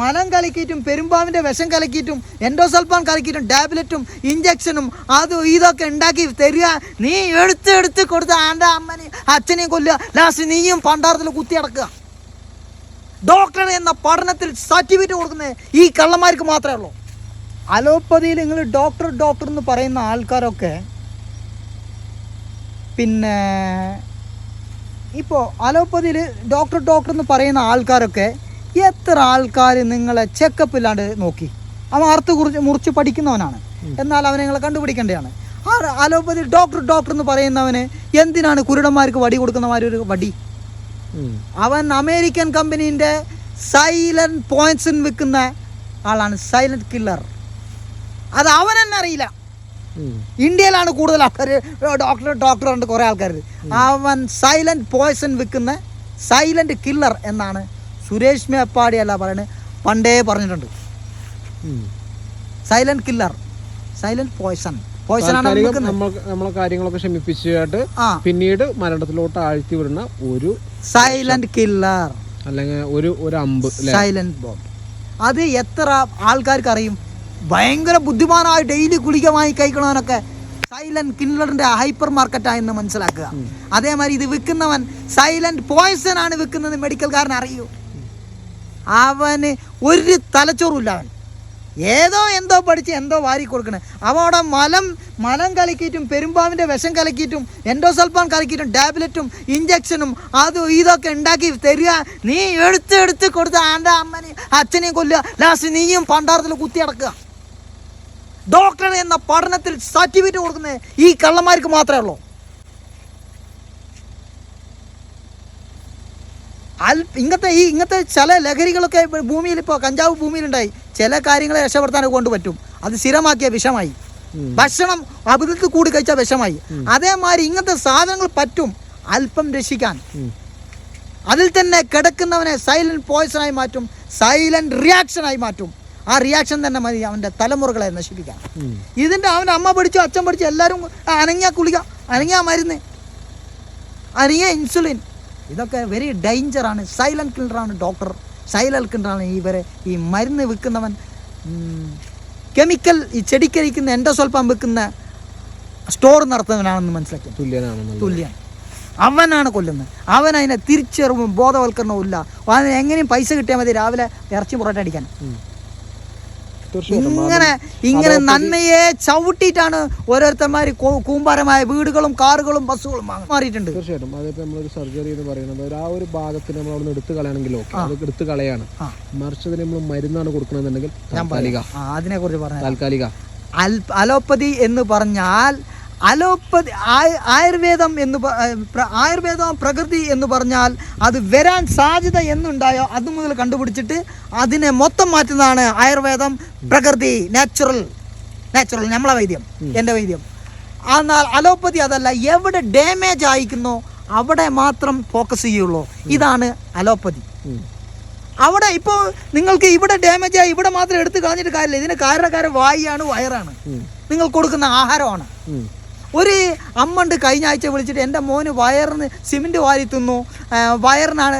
മലം കലക്കിയിട്ടും പെരുമ്പാവിന്റെ വിഷം കലക്കിയിട്ടും എൻഡോസൾഫാൻ കലക്കിയിട്ടും ടാബ്ലറ്റും ഇഞ്ചക്ഷനും അതും ഇതൊക്കെ ഉണ്ടാക്കി തരിക. നീ എടുത്ത് എടുത്ത് കൊടുത്ത് ആന്റെ അമ്മനെയും അച്ഛനെയും കൊല്ലുക. ലാസ്റ്റ് നീയും പണ്ടാരത്തിൽ കുത്തി അടക്കുക. ഡോക്ടർ എന്ന പഠനത്തിൽ സർട്ടിഫിക്കറ്റ് കൊടുക്കുന്നത് ഈ കള്ളന്മാർക്ക് മാത്രമേ ഉള്ളൂ. അലോപ്പതിയിൽ നിങ്ങൾ ഡോക്ടർ ഡോക്ടർ എന്ന് പറയുന്ന ആൾക്കാരൊക്കെ പിന്നെ ഇപ്പോൾ അലോപ്പതിയിൽ ഡോക്ടർ ഡോക്ടർ എന്ന് പറയുന്ന ആൾക്കാരൊക്കെ എത്ര ആൾക്കാർ നിങ്ങളെ ചെക്കപ്പ് ഇല്ലാണ്ട് നോക്കി? അവൻ അർത്ഥ കുറിച്ച് മുറിച്ച് പഠിക്കുന്നവനാണ്. എന്നാൽ അവനെ നിങ്ങളെ കണ്ടുപിടിക്കേണ്ടതാണ് ആ അലോപ്പതി ഡോക്ടർ ഡോക്ടർ എന്ന് പറയുന്നവന് എന്തിനാണ് കുരുടന്മാർക്ക് വടി കൊടുക്കുന്നമാര് ഒരു വടി? അവൻ അമേരിക്കൻ കമ്പനീന്റെ സൈലന്റ് പോയിന്റ്സിന് വിൽക്കുന്ന ആളാണ് സൈലന്റ് കില്ലർ അത് അവൻ തന്നെ അറിയില്ല. ഇന്ത്യയിലാണ് കൂടുതൽ ആൾക്കാർ ഡോക്ടർ ഡോക്ടർ ഉണ്ട് കുറേ ആൾക്കാർ അവൻ സൈലന്റ് പോയിസൺ വിൽക്കുന്ന സൈലന്റ് കില്ലർ എന്നാണ് സുരേഷ് മേപ്പാടി അല്ല പറയുന്നത് പണ്ടേ പറഞ്ഞിട്ടുണ്ട്. Silent killer silent poison poison നമ്മളെ കാര്യങ്ങളൊക്കെ ക്ഷമിപ്പിച്ചിട്ട് പിന്നീട് മരണത്തിലോട്ട് ആഴ്ത്തി വിടുന്ന ഒരു സൈലന്റ് കില്ലർ അല്ലെങ്കിൽ ഒരു ഒരു അമ്പ് സൈലന്റ് ബോംബ് അത് എത്ര ആൾക്കാർക്ക് അറിയും? ഭയങ്കര ബുദ്ധിമാനായി ഡെയിലി ഗുളിക വാങ്ങി കഴിക്കണവനൊക്കെ സൈലന്റ് കില്ലറിന്റെ ഹൈപ്പർ മാർക്കറ്റായെന്ന് മനസ്സിലാക്കുക. അതേമാതിരി ഇത് വിൽക്കുന്നവൻ സൈലന്റ് പോയ്സൺ ആണ് വിൽക്കുന്നത് മെഡിക്കൽക്കാരൻ അറിയൂ. അവന് ഒരു തലച്ചോറുമില്ല അവൻ. ഏതോ എന്തോ പഠിച്ച് എന്തോ വാരി കൊടുക്കണേ. അവൻ അവിടെ മലം മലം കലക്കിയിട്ടും പെരുമ്പാവിന്റെ വിഷം കലക്കിയിട്ടും എൻഡോസൽഫാൻ കലക്കിയിട്ടും ടാബ്ലറ്റും ഇഞ്ചക്ഷനും അതും ഇതൊക്കെ ഉണ്ടാക്കി തരിക. നീ എടുത്ത് എടുത്ത് കൊടുത്ത് ആന്റെ അമ്മനെയും അച്ഛനെയും കൊല്ലുക. ലാസ്റ്റ് നീയും പണ്ടാരത്തിൽ കുത്തി അടക്കുക. ഡോക്ടർ എന്ന പഠനത്തിൽ സർട്ടിഫിക്കറ്റ് കൊടുക്കുന്നത് ഈ കള്ളന്മാർക്ക് മാത്രമേ ഉള്ളൂ. അൽ ഇങ്ങനത്തെ ഈ ഇങ്ങനത്തെ ചില ലഹരികളൊക്കെ ഭൂമിയിൽ ഇപ്പോൾ കഞ്ചാവ് ഭൂമിയിലുണ്ടായി. ചില കാര്യങ്ങളെ രക്ഷപ്പെടുത്താനൊക്കെ കൊണ്ട് പറ്റും. അത് സ്ഥിരമാക്കിയ വിഷമായി. ഭക്ഷണം അഭിവൃദ്ധി കൂടി കഴിച്ചാൽ വിഷമായി. അതേമാതിരി ഇങ്ങനത്തെ സാധനങ്ങൾ പറ്റും അല്പം രക്ഷിക്കാൻ. അതിൽ തന്നെ കിടക്കുന്നവനെ സൈലന്റ് പോയ്സണായി മാറ്റും. സൈലന്റ് റിയാക്ഷനായി മാറ്റും. ആ റിയാക്ഷൻ തന്നെ മതി അവന്റെ തലമുറകളെ നശിപ്പിക്കാൻ. ഇതിന്റെ അവന്റെ അമ്മ പഠിച്ചു അച്ഛൻ പഠിച്ചു എല്ലാവരും അനങ്ങിയ കുളിക അനങ്ങിയ മരുന്ന് അനങ്ങിയ ഇൻസുലിൻ ഇതൊക്കെ വെരി ഡേഞ്ചറാണ് സൈലന്റ് കില്ലറാണ് ഡോക്ടർ സൈലന്റ് കില്ലറാണ് ഇവരെ. ഈ മരുന്ന് വിൽക്കുന്നവൻ കെമിക്കൽ ഈ ചെടിക്കരിക്കുന്ന എന്റെ സ്വൽപ്പം വിൽക്കുന്ന സ്റ്റോർ നടത്തുന്നവനാണെന്ന് മനസ്സിലാക്കി തുല്യനാണ് തുല്യം അവനാണ് കൊല്ലുന്നത്. അവൻ അതിനെ തിരിച്ചറിവും ബോധവൽക്കരണവും ഇല്ല. അവന് എങ്ങനെയും പൈസ കിട്ടിയാൽ മതി രാവിലെ ഇറച്ചി പുറത്തടിക്കാൻ ഇങ്ങനെ ഇങ്ങനെ നന്മയെ ചവിട്ടിയിട്ടാണ് ഓരോരുത്തന്മാർ കൂമ്പാരമായ വീടുകളും കാറുകളും ബസ്സുകളും മാറിയിട്ടുണ്ട്. തീർച്ചയായിട്ടും. അതിപ്പോ നമ്മളൊരു സർജറി എന്ന് പറയുന്നത് ആ ഒരു ഭാഗത്തിന് നമ്മൾ അവിടെ നിന്ന് എടുത്തു കളയണമെങ്കിൽ അതൊക്കെ അത് എടുത്തു കളയാണ്. മറിച്ചതിന് നമ്മൾ മരുന്നാണ് കൊടുക്കണമെന്നുണ്ടെങ്കിൽ താൽക്കാലിക. അതിനെ കുറിച്ച് പറഞ്ഞു. താൽക്കാലിക. അലോപ്പതി എന്ന് പറഞ്ഞാൽ അലോപ്പതി ആയുർവേദം എന്ന് ആയുർവേദം പ്രകൃതി എന്ന് പറഞ്ഞാൽ അത് വരാൻ സാധ്യത എന്നുണ്ടായോ അത് മുതൽ കണ്ടുപിടിച്ചിട്ട് അതിനെ മൊത്തം മാറ്റുന്നതാണ് ആയുർവേദം പ്രകൃതി നാച്ചുറൽ നാച്ചുറൽ നമ്മളെ വൈദ്യം എന്റെ വൈദ്യം. എന്നാൽ അലോപ്പതി അതല്ല എവിടെ ഡാമേജ് ആയിക്കുന്നോ അവിടെ മാത്രം ഫോക്കസ് ചെയ്യുള്ളൂ. ഇതാണ് അലോപ്പതി. അവിടെ ഇപ്പോൾ നിങ്ങൾക്ക് ഇവിടെ ഡാമേജ് ആയി ഇവിടെ മാത്രം എടുത്ത് കളഞ്ഞിട്ട് കാര്യമില്ല. ഇതിന് കാരണക്കാരൻ വായിയാണ് വയറാണ്. നിങ്ങൾ കൊടുക്കുന്ന ആഹാരമാണ്. ഒരു അമ്മണ്ട് കഴിഞ്ഞ ആഴ്ച വിളിച്ചിട്ട് എന്റെ മോന് വയറിന് സിമെന്റ് വാരി തിന്നു. വയറിനാണ്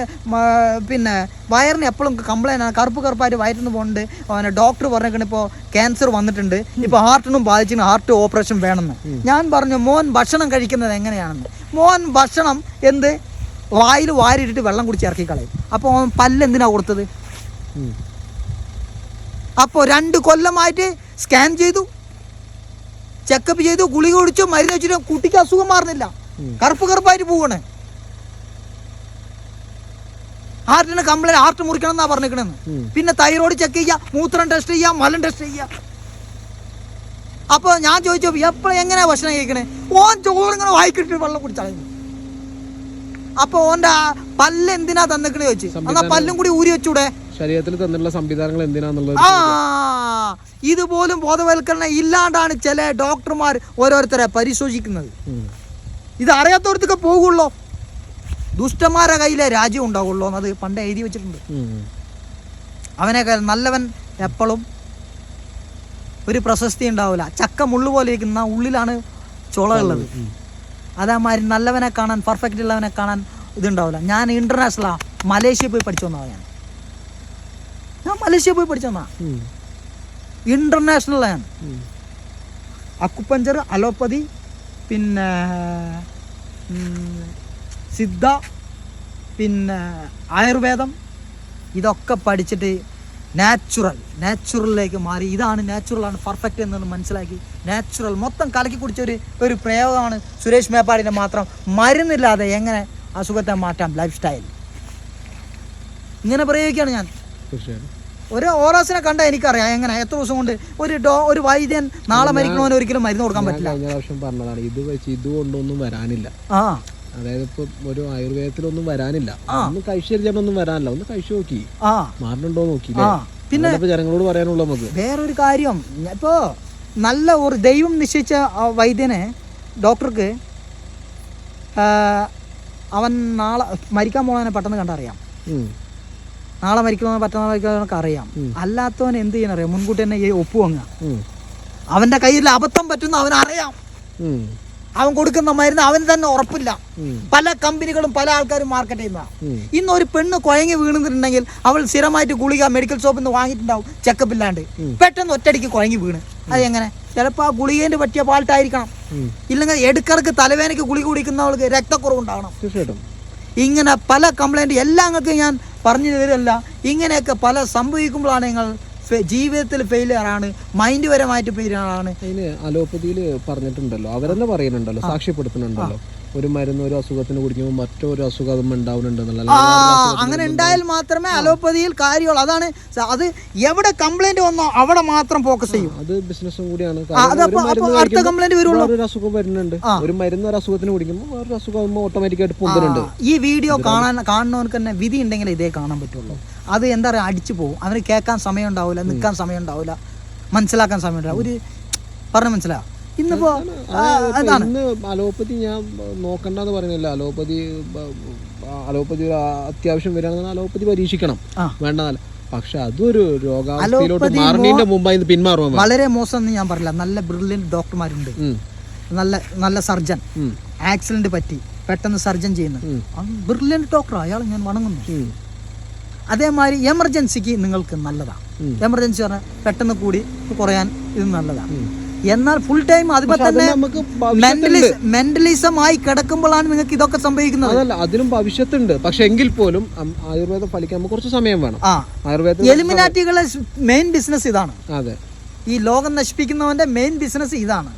പിന്നെ വയറിന് എപ്പോഴും കംപ്ലൈന്റ് ആണ് കറുപ്പ് കറുപ്പായിട്ട് വയറ്റിന്ന് പോകുന്നുണ്ട് അവനെ ഡോക്ടർ പറഞ്ഞേക്കണ ഇപ്പോൾ ക്യാൻസർ വന്നിട്ടുണ്ട്. ഇപ്പോൾ ഹാർട്ടിനും ബാധിച്ചിന് ഹാർട്ട് ഓപ്പറേഷൻ വേണമെന്ന്. ഞാൻ പറഞ്ഞു മോൻ ഭക്ഷണം കഴിക്കുന്നത് എങ്ങനെയാണെന്ന്. മോൻ ഭക്ഷണം എന്ത്? വായിൽ വാരിയിട്ടിട്ട് വെള്ളം കുടിച്ച് ഇറക്കി കളയും. അപ്പോൾ അവൻ പല്ല് എന്തിനാ കൊടുത്തത്. അപ്പോൾ രണ്ട് കൊല്ലമായിട്ട് സ്കാൻ ചെയ്തു. ചെക്കപ്പ് ചെയ്തു ഗുളിക കുടിച്ചു മരുന്ന് വെച്ചിട്ട് കുട്ടിക്ക് അസുഖം മാറുന്നില്ല. കറുപ്പ് കറുപ്പായിട്ട് പോവാണ്. ഹാർട്ടിന് കംപ്ലൈന്റ് ഹാർട്ട് മുറിക്കണം എന്നാ പറഞ്ഞിരിക്കണെന്ന് പിന്നെ തൈറോയ്ഡ് ചെക്ക് ചെയ്യാം മൂത്രം ടെസ്റ്റ് ചെയ്യാം മലം ടെസ്റ്റ് ചെയ്യാം. അപ്പോൾ ഞാൻ ചോദിച്ചു എപ്പോഴും എങ്ങനെയാ ഭക്ഷണം കഴിക്കണേ? ഓൻ ചോറിങ്ങനെ വായിക്കിട്ട് വെള്ളം കുടിച്ചളഞ്ഞു അപ്പൊ ഓന്റെ പല്ല് എന്തിനാ തന്നിക്കണേ ചോദിച്ചു. എന്നാ പല്ലും കൂടി ഊരി വെച്ചൂടെ? ശരീരത്തിൽ തന്നിട്ടുള്ള സംവിധാനങ്ങൾ എന്തിനാന്നുള്ളത് ആ ഇതുപോലും ബോധവൽക്കരണം ഇല്ലാണ്ടാണ് ചില ഡോക്ടർമാർ ഓരോരുത്തരെ പരിശോധിക്കുന്നത്. ഇത് അറിയാത്തവർക്ക് പോകുള്ളോ. ദുഷ്ടന്മാരുടെ കയ്യിലെ രാജ്യം ഉണ്ടാവുള്ളൂ എന്നത് പണ്ട് എഴുതി വെച്ചിട്ടുണ്ട്. അവനേക്കാൾ നല്ലവൻ എപ്പോഴും ഒരു പ്രശസ്തി ഉണ്ടാവില്ല. ചക്ക മുള്ളു പോലെ ഇരിക്കുന്ന ഉള്ളിലാണ് ചുള ഉള്ളത്. അതേമാതിരി നല്ലവനെ കാണാൻ പെർഫെക്റ്റ് ഉള്ളവനെ കാണാൻ ഇതുണ്ടാവില്ല. ഞാൻ ഇന്റർനാഷണലാ മലേഷ്യ പോയി പഠിച്ചു വന്നതാണ് ഞാൻ. ഞാൻ മലേഷ്യ പോയി പഠിച്ചെന്നാ ഉം. ഇന്റർനാഷണലാണ് ആണ്. അക്കുപ്പഞ്ചർ അലോപ്പതി പിന്നെ സിദ്ധ പിന്നെ ആയുർവേദം ഇതൊക്കെ പഠിച്ചിട്ട് നാച്ചുറൽ നാച്ചുറലിലേക്ക് മാറി. ഇതാണ് നാച്ചുറലാണ് പെർഫെക്റ്റ് എന്ന് മനസ്സിലാക്കി. നാച്ചുറൽ മൊത്തം കലക്കി കുടിച്ച ഒരു പ്രയോഗമാണ് സുരേഷ് മേപ്പാടിന്റെ മാത്രം മരുന്നില്ലാതെ എങ്ങനെ അസുഖത്തെ മാറ്റാം ലൈഫ് സ്റ്റൈൽ ഇങ്ങനെ പ്രയോഗിക്കുകയാണ് ഞാൻ. തീർച്ചയായിട്ടും. ഒരു ഓറാസിനെ കണ്ടാൽ എനിക്കറിയാം. എങ്ങനെ? എത്ര ദിവസം കൊണ്ട് ഒരു ഡോ ഒരു വൈദ്യൻ നാളെ മരിക്കണവന് ഒരിക്കലും മരുന്ന് കൊടുക്കാൻ പറ്റില്ല. കഴിഞ്ഞ പ്രാവശ്യം പറഞ്ഞതാണ് ഇത് വെച്ച് ഇതുകൊണ്ടൊന്നും വരാനില്ല. ആ. അതായത് ഇപ്പൊ ഒരു ആയുർവേദത്തിലൊന്നും വരാനില്ല. ഒന്ന് കഴിച്ചു ഒന്നും വരാനില്ല. ഒന്ന് കഴിച്ചു നോക്കി. ആ. മാറുന്നുണ്ടോ നോക്കി പിന്നെ ജനങ്ങളോട് പറയാനുള്ള നമുക്ക്. വേറൊരു കാര്യം. ഇപ്പോ നല്ല ഒരു ദൈവം നിശ്ചയിച്ച വൈദ്യനെ ഡോക്ടർക്ക് അവൻ നാളെ മരിക്കാൻ പോകാനെ പെട്ടെന്ന് കണ്ടറിയാം. നാളെ മരിക്കണമെന്ന് പറ്റുന്ന മരിക്കണമെന്നൊക്കെ അറിയാം. അല്ലാത്തവൻ എന്ത് ചെയ്യാൻ അറിയാം? മുൻകൂട്ടി തന്നെ ഈ ഒപ്പ് വാങ്ങുക. അവന്റെ കയ്യിൽ അബദ്ധം പറ്റുന്ന അവൻ അറിയാം. അവൻ കൊടുക്കുന്ന മരുന്ന് അവന് തന്നെ ഉറപ്പില്ല. പല കമ്പനികളും പല ആൾക്കാരും മാർക്കറ്റ് ചെയ്യുന്നതാണ് ഇന്ന് ഒരു പെണ്ണ് കുഴങ്ങി വീണിട്ടുണ്ടെങ്കിൽ അവൾ സ്ഥിരമായിട്ട് ഗുളിക മെഡിക്കൽ ഷോപ്പിൽ നിന്ന് വാങ്ങിയിട്ടുണ്ടാവും ചെക്കപ്പ് ഇല്ലാണ്ട്. പെട്ടെന്ന് ഒറ്റടിക്ക് കുഴങ്ങി വീണ്. അതെങ്ങനെ ചിലപ്പോൾ ആ ഗുളികേന്റെ പറ്റിയ പാൾട്ടായിരിക്കണം ഉം. ഇല്ലെങ്കിൽ എടുക്കർക്ക് തലവേനയ്ക്ക് ഗുളി കുടിക്കുന്നവൾക്ക് രക്തക്കുറവ് ഉണ്ടാവണം തീർച്ചയായിട്ടും. ഇങ്ങനെ പല കംപ്ലൈന്റ് എല്ലാം നിങ്ങൾക്ക് ഞാൻ പറഞ്ഞു തരില്ല ഇങ്ങനെയൊക്കെ പല സംഭവിക്കുമ്പോഴാണ് നിങ്ങൾ ജീവിതത്തിൽ ഫെയിലിയർ ആണ്. മൈൻഡ് പരമായിട്ട് ഫെയിലിയർ ആണ്. അതിന് അലോപ്പതിയിൽ പറഞ്ഞിട്ടുണ്ടല്ലോ. അവരെന്നെ പറയുന്നുണ്ടല്ലോ. സാക്ഷ്യപ്പെടുത്തുന്നുണ്ടല്ലോ. ഒരു മരുന്ന് ഒരു അസുഖത്തിന് കുടിക്കുമ്പോൾ മറ്റൊരു അസുഖം അതും ഉണ്ടാവുന്നുണ്ടെന്നുള്ള അങ്ങനെ ഉണ്ടായാൽ മാത്രമേ അലോപ്പതിയിൽ കാര്യമുള്ളൂ. അതാണ് അത് എവിടെ കംപ്ലൈന്റ് വന്നോ അവിടെ മാത്രം ഫോക്കസ് ചെയ്യും. അത് ബിസിനസ്സും കൂടിയാണ്. അടുത്ത കംപ്ലൈന്റ് വരുള്ളൂ. ഒരു അസുഖം വരുന്നുണ്ട്. ഒരു മരുന്ന് ഒരു അസുഖത്തിന് കുടിക്കുമ്പോൾ വേറൊരു അസുഖം ആകുമ്പോൾ ഓട്ടോമാറ്റിക്കായിട്ട് പൊന്തുന്നുണ്ട് ഈ വീഡിയോ കാണാൻ കാണുന്നവർക്ക് തന്നെ വിധി ഉണ്ടെങ്കിൽ ഇതേ കാണാൻ പറ്റുള്ളൂ. അത് എന്താ പറയുക അടിച്ചു പോകും. അവന് കേൾക്കാൻ സമയം ഉണ്ടാവില്ല നിൽക്കാൻ സമയം ഉണ്ടാവില്ല മനസ്സിലാക്കാൻ സമയം ഉണ്ടാവില്ല ഒരു പറഞ്ഞു മനസ്സിലാ ഇന്നിപ്പോ അതാണ്. ഇന്ന് അലോപ്പതി ഞാൻ നോക്കണ്ടെന്ന് പറയുന്നില്ല. അലോപ്പതി അലോപ്പതി അത്യാവശ്യം വരികയാണെന്ന് അലോപ്പതി പരീക്ഷിക്കണം. വേണ്ടതല്ല. പക്ഷെ അതൊരു രോഗാവസ്ഥയിലോട്ട് മുമ്പായി വളരെ മോശം എന്ന് ഞാൻ പറയില്ല നല്ല ബ്രില്യന്റ് ഡോക്ടർമാരുണ്ട് നല്ല നല്ല സർജൻ ആക്സിഡന്റ് പറ്റി. പെട്ടെന്ന് സർജൻ ചെയ്യുന്നത്. ബ്രില്യൻ ബ്രില്യന്റ് ഡോക്ടർ അയാൾ ഞാൻ വണങ്ങുന്നു. അതേമാതിരി എമർജൻസിക്ക് നിങ്ങൾക്ക് നല്ലതാണ്. എമർജൻസി പറഞ്ഞാൽ പെട്ടെന്ന് കൂടി കുറയാൻ ഇത് നല്ലതാണ്. എന്നാൽ ഫുൾ ടൈം അതുപോലെ തന്നെ മെന്റലിസം ആയി കിടക്കുമ്പോഴാണ് നിങ്ങൾക്ക് ഇതൊക്കെ സംഭവിക്കുന്നത്. അതല്ല അതിനും ഭവിഷ്യത്തുണ്ട്. പക്ഷെ എങ്കിൽ പോലും ആയുർവേദം ഫലിക്കാൻ കുറച്ച് സമയം വേണം. ആയുർവേദം എലിമിനാറ്റികളെ മെയിൻ ബിസിനസ് ഇതാണ്. അതെ. ഈ ലോകം നശിപ്പിക്കുന്നവന്റെ മെയിൻ ബിസിനസ് ഇതാണ്.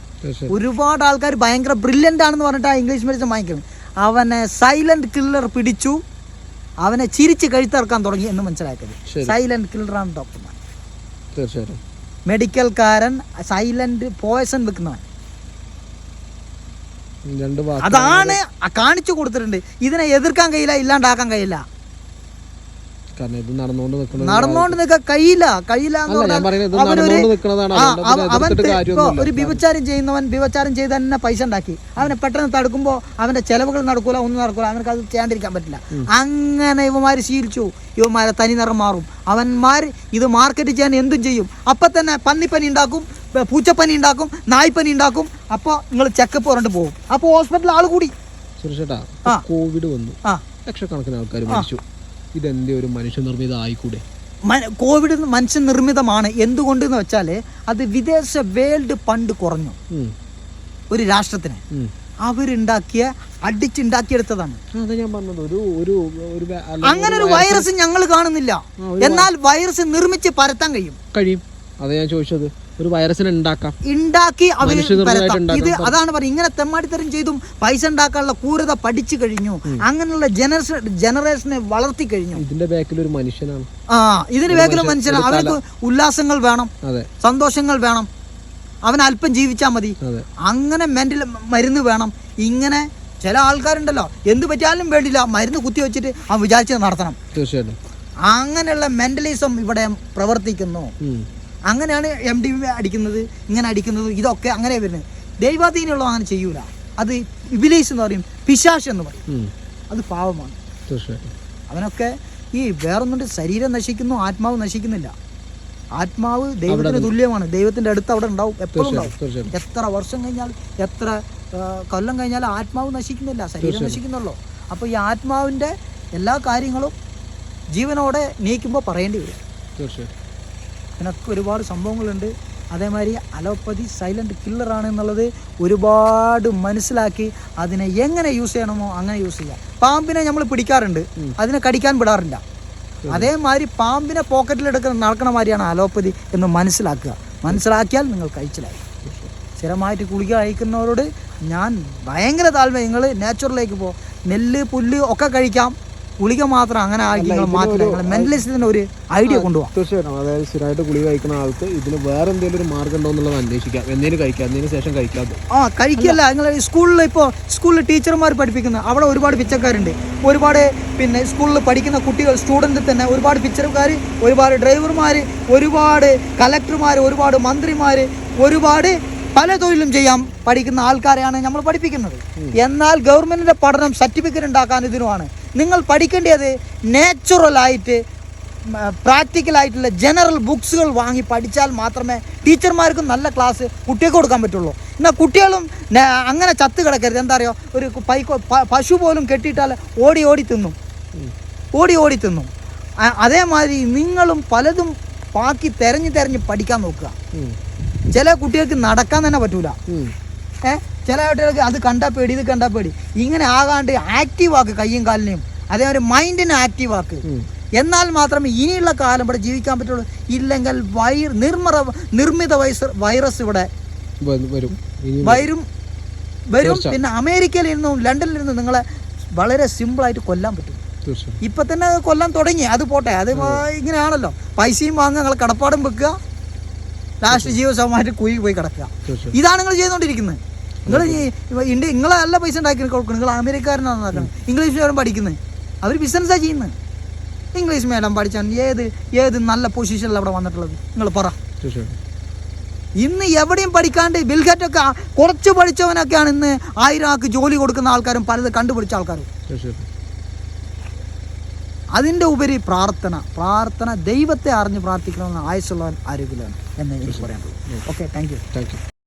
ഒരുപാട് ആൾക്കാർ ഭയങ്കര ബ്രില്യന്റ് ആണെന്ന് പറഞ്ഞിട്ട് ആ ഇംഗ്ലീഷ് മെഡിസിൻ വാങ്ങിക്കുന്നത് അവനെ സൈലന്റ് കില്ലർ പിടിച്ചു. അവനെ ചിരിച്ച് കഴുത്തിറക്കാൻ തുടങ്ങി എന്ന് മനസ്സിലാക്കിയത് ശരി. സൈലന്റ് കില്ലറാണ് ഡോക്ടർമാർ തീർച്ചയായിട്ടും. മെഡിക്കൽക്കാരൻ സൈലന്റ് പോയസൺ വെക്കുന്നവൻ അതാണ് കാണിച്ചു കൊടുത്തിട്ടുണ്ട്. ഇതിനെ എതിർക്കാൻ കഴിയില്ല ഇല്ലാണ്ടാക്കാൻ കഴിയില്ല. കാരണം ഇത് നടന്നുകൊണ്ട് നിൽക്കുന്നത് നടന്നുകൊണ്ട് നിൽക്കാൻ കഴിയില്ല. കഴിയില്ല ഞാൻ പറയുന്നത് ഇത് നടന്നുകൊണ്ട് നിൽക്കുന്നതാണ്. അവൻ ഒരു വിഭചാരം ചെയ്യുന്നവൻ വിഭചാരം ചെയ്ത് തന്നെ പൈസ ഉണ്ടാക്കി. അവനെ പെട്ടെന്ന് തടുക്കുമ്പോൾ അവന്റെ ചെലവുകൾ നടക്കൂല ഒന്നും നടക്കൂല. അവനക്ക് അത് ചെയ്യാണ്ടിരിക്കാൻ പറ്റില്ല. അങ്ങനെ ഇവമാര് ശീലിച്ചു. ഇവന്മാരെ തനി നിറം മാറും. അവന്മാർ ഇത് മാർക്കറ്റ് ചെയ്യാൻ എന്തും ചെയ്യും. അപ്പം തന്നെ പന്നിപ്പനി ഉണ്ടാക്കും പ- പൂച്ചപ്പനി ഉണ്ടാക്കും നായ്പ്പനി ഉണ്ടാക്കും. അപ്പോൾ നിങ്ങൾ ചെക്കപ്പ് പറഞ്ഞിട്ട് പോകും. അപ്പോൾ ഹോസ്പിറ്റലിൽ ആൾ കൂടി. ആ. കോവിഡ് വന്നു. ആ. ലക്ഷക്കണക്കിന് ആൾക്കാർ മരിച്ചു. ഇതെന്തേ ഒരു മനുഷ്യനിർമ്മിത ആയിക്കൂടെ കോവിഡ് മനുഷ്യനിർമ്മിതമാണ്. എന്തുകൊണ്ട് എന്ന് വെച്ചാൽ അത് വിദേശ വേൾഡ് പണ്ട് കുറഞ്ഞു. ഒരു രാഷ്ട്രത്തിന്. അവരുണ്ടാക്കിയ അടിച്ചുണ്ടാക്കിയെടുത്തതാണ്. ഞാൻ പറഞ്ഞത്. ഒരു ഒരു അങ്ങനെ ഒരു വൈറസ് ഞങ്ങൾ കാണുന്നില്ല. എന്നാൽ വൈറസ് നിർമ്മിച്ച് പരത്താൻ കഴിയും. കഴിയും. അതാ ഞാൻ ചോദിച്ചത്. ഒരു വൈറസിനെ ഉണ്ടാക്കാം ഉണ്ടാക്കി ഇത് അതാണ് പറയുന്നത് ഇങ്ങനെ തെമ്മാടിത്തരം ചെയ്തും പൈസ ഉണ്ടാക്കാനുള്ള ക്രൂരത പഠിച്ചു കഴിഞ്ഞു. അങ്ങനെയുള്ള ജനറേഷൻ ജനറേഷനെ വളർത്തി കഴിഞ്ഞു. ഇതിന്റെ ബാക്കിൽ ഒരു മനുഷ്യനാണ്. ആ ഇതിന്റെ ബാക്കിൽ മനുഷ്യനാണ്. അവർക്ക് ഉല്ലാസങ്ങൾ വേണം. അതെ. സന്തോഷങ്ങൾ വേണം. അവൻ അല്പം ജീവിച്ചാൽ മതി. അങ്ങനെ മെന്റൽ മരുന്ന് വേണം. ഇങ്ങനെ ചില ആൾക്കാരുണ്ടല്ലോ. എന്ത് പറ്റിയാലും വേണ്ടില്ല. മരുന്ന് കുത്തി വെച്ചിട്ട് അവൻ വിചാരിച്ചത് നടത്തണം. തീർച്ചയായിട്ടും. അങ്ങനെയുള്ള മെന്റലിസം ഇവിടെ പ്രവർത്തിക്കുന്നു. അങ്ങനെയാണ് എം ഡി അടിക്കുന്നത് ഇങ്ങനെ അടിക്കുന്നത് ഇതൊക്കെ അങ്ങനെ വരുന്നത്. ദൈവാധീനമുള്ള അങ്ങനെ ചെയ്യൂല. അത് ഇബിലീസ് എന്ന് പറയും പിശാഷ് എന്ന് പറയും. അത് പാവമാണ്. തീർച്ചയായിട്ടും. അവനൊക്കെ ഈ വേറൊന്നുണ്ട് ശരീരം നശിക്കുന്നു ആത്മാവ് നശിക്കുന്നില്ല. ആത്മാവ് ദൈവത്തിന് തുല്യമാണ്. ദൈവത്തിന്റെ അടുത്ത് അവിടെ ഉണ്ടാവും എപ്പോഴും ഉണ്ടാവും. തീർച്ചയായിട്ടും. തീർച്ചയായിട്ടും എത്ര വർഷം കഴിഞ്ഞാൽ എത്ര കൊല്ലം കഴിഞ്ഞാൽ ആത്മാവ് നശിക്കുന്നില്ല ശരീരം നശിക്കുന്നുള്ളൂ. അപ്പോൾ ഈ ആത്മാവിന്റെ എല്ലാ കാര്യങ്ങളും ജീവനോടെ നീക്കുമ്പോൾ പറയേണ്ടി വരും. തീർച്ചയായും ഇതിനൊക്കെ ഒരുപാട് സംഭവങ്ങളുണ്ട്. അതേമാതിരി അലോപ്പതി സൈലന്റ് കില്ലറാണ് എന്നുള്ളത് ഒരുപാട് മനസ്സിലാക്കി അതിനെ എങ്ങനെ യൂസ് ചെയ്യണമോ അങ്ങനെ യൂസ് ചെയ്യാം. പാമ്പിനെ നമ്മൾ പിടിക്കാറുണ്ട്. അതിനെ കടിക്കാൻ വിടാറില്ല. അതേമാതിരി പാമ്പിനെ പോക്കറ്റിലെടുക്കുന്ന നടക്കണ മാതിരിയാണ് അലോപ്പതി എന്ന് മനസ്സിലാക്കുക. മനസ്സിലാക്കിയാൽ നിങ്ങൾ കഴിച്ചിലായി. സ്ഥിരമായിട്ട് ഗുളിക കഴിക്കുന്നവരോട് ഞാൻ ഭയങ്കര താല്പര്യം. നിങ്ങൾ നേച്ചുറലിലേക്ക് പോ. നെല്ല് പുല്ല് ഒക്കെ കഴിക്കാം. ഗുളിക മാത്രം അങ്ങനെ ആക്കി മാറ്റില്ല. നിങ്ങൾ മെന്റലിസത്തിന് ഒരു ഐഡിയ കൊണ്ടുപോകാം തീർച്ചയായിട്ടും. അതായത് സ്ഥിരമായിട്ട് ഗുളിക കഴിക്കുന്ന ആൾക്ക് ഇതിന് വേറെ എന്തെങ്കിലും ഒരു മാർഗം ഉണ്ടോ എന്നുള്ളത് അന്വേഷിക്കാം. എന്തെങ്കിലും കഴിക്കാം. അതിന് ശേഷം കഴിക്കാതെ ആ കഴിക്കല്ല. നിങ്ങൾ സ്കൂളിൽ ഇപ്പോൾ സ്കൂളിൽ ടീച്ചർമാർ പഠിപ്പിക്കുന്നത് അവിടെ ഒരുപാട് പിച്ചക്കാരുണ്ട്. ഒരുപാട് പിന്നെ സ്കൂളിൽ പഠിക്കുന്ന കുട്ടികൾ സ്റ്റുഡന്റ് തന്നെ ഒരുപാട് പിച്ചർക്കാർ ഒരുപാട് ഡ്രൈവർമാർ ഒരുപാട് കലക്ടർമാർ ഒരുപാട് മന്ത്രിമാർ ഒരുപാട് പല തൊഴിലും ചെയ്യാൻ പഠിക്കുന്ന ആൾക്കാരെയാണ് നമ്മൾ പഠിപ്പിക്കുന്നത്. എന്നാൽ ഗവൺമെന്റിന്റെ പഠനം സർട്ടിഫിക്കറ്റ് ഉണ്ടാക്കാൻ ഇതിനുമാണ്. നിങ്ങൾ പഠിക്കേണ്ടത് നാച്ചുറലായിട്ട് പ്രാക്ടിക്കലായിട്ടുള്ള ജനറൽ ബുക്സുകൾ വാങ്ങി പഠിച്ചാൽ മാത്രമേ ടീച്ചർമാർക്കും നല്ല ക്ലാസ് കുട്ടികൾക്ക് കൊടുക്കാൻ പറ്റുള്ളൂ. എന്നാൽ കുട്ടികളും അങ്ങനെ ചത്ത് കിടക്കരുത്. എന്താ പറയുക ഒരു പൈക്കോ പ- പശു പോലും കെട്ടിയിട്ടാൽ ഓടി ഓടി തിന്നും. ഓടി ഓടി തിന്നും. അതേമാതിരി നിങ്ങളും പലതും ബാക്കി തെരഞ്ഞ് തെരഞ്ഞ് പഠിക്കാൻ നോക്കുക. ചില കുട്ടികൾക്ക് നടക്കാൻ തന്നെ പറ്റൂല. ഉം. ചില കുട്ടികൾക്ക് അത് കണ്ടാൽ പേടി ഇത് കണ്ടാൽ പേടി. ഇങ്ങനെ ആകാണ്ട് ആക്റ്റീവ് ആക്ക് കയ്യും കാലിനെയും. അതേപോലെ മൈൻഡിനെ ആക്റ്റീവ് ആക്ക്. എന്നാൽ മാത്രമേ ഇനിയുള്ള കാലം ഇവിടെ ജീവിക്കാൻ പറ്റുള്ളൂ. ഇല്ലെങ്കിൽ വൈ നിർമ്മറ നിർമ്മിത വൈസ് വൈറസ് ഇവിടെ വരും. വരും. വരും. പിന്നെ അമേരിക്കയിൽ നിന്നും ലണ്ടനിൽ നിന്നും നിങ്ങളെ വളരെ സിമ്പിളായിട്ട് കൊല്ലാൻ പറ്റും. ഇപ്പൊ തന്നെ കൊല്ലാൻ തുടങ്ങി. അത് പോട്ടെ. അത് ഇങ്ങനെയാണല്ലോ. പൈസയും വാങ്ങുക നിങ്ങൾ കടപ്പാടും വെക്കുക. ലാസ്റ്റ് ജീവസമായിട്ട് കുഴി പോയി കിടക്കുക. ഇതാണ് നിങ്ങൾ ചെയ്തുകൊണ്ടിരിക്കുന്നത്. നിങ്ങൾ ഇന്ത്യ നിങ്ങളെ നല്ല പൈസ ഉണ്ടാക്കി കൊടുക്കണം നിങ്ങൾ അമേരിക്കാരനാണ് നടക്കണം ഇംഗ്ലീഷ് മേഡം പഠിക്കുന്നത് അവർ ബിസിനസ്സാണ് ചെയ്യുന്നത് ഇംഗ്ലീഷ് മേഡം പഠിച്ചാണ് ഏത് ഏത് നല്ല പൊസിഷനിലാണ് അവിടെ വന്നിട്ടുള്ളത്? നിങ്ങൾ പറ. ഇന്ന് എവിടെയും പഠിക്കാണ്ട് ബിൽഗറ്റൊക്കെ കുറച്ച് പഠിച്ചവനൊക്കെയാണ് ഇന്ന് ആയിരം ആൾക്ക് ജോലി കൊടുക്കുന്ന ആൾക്കാരും പലത് കണ്ടുപിടിച്ച ആൾക്കാരും. അതിന്റെ ഉപരി പ്രാർത്ഥന. പ്രാർത്ഥന ദൈവത്തെ അറിഞ്ഞ് പ്രാർത്ഥിക്കണമെന്ന് ആയുസുള്ളവൻ ആരോഗ്യമാണ് എന്ന് എനിക്ക് പറയാനുള്ളൂ. Okay thank you thank you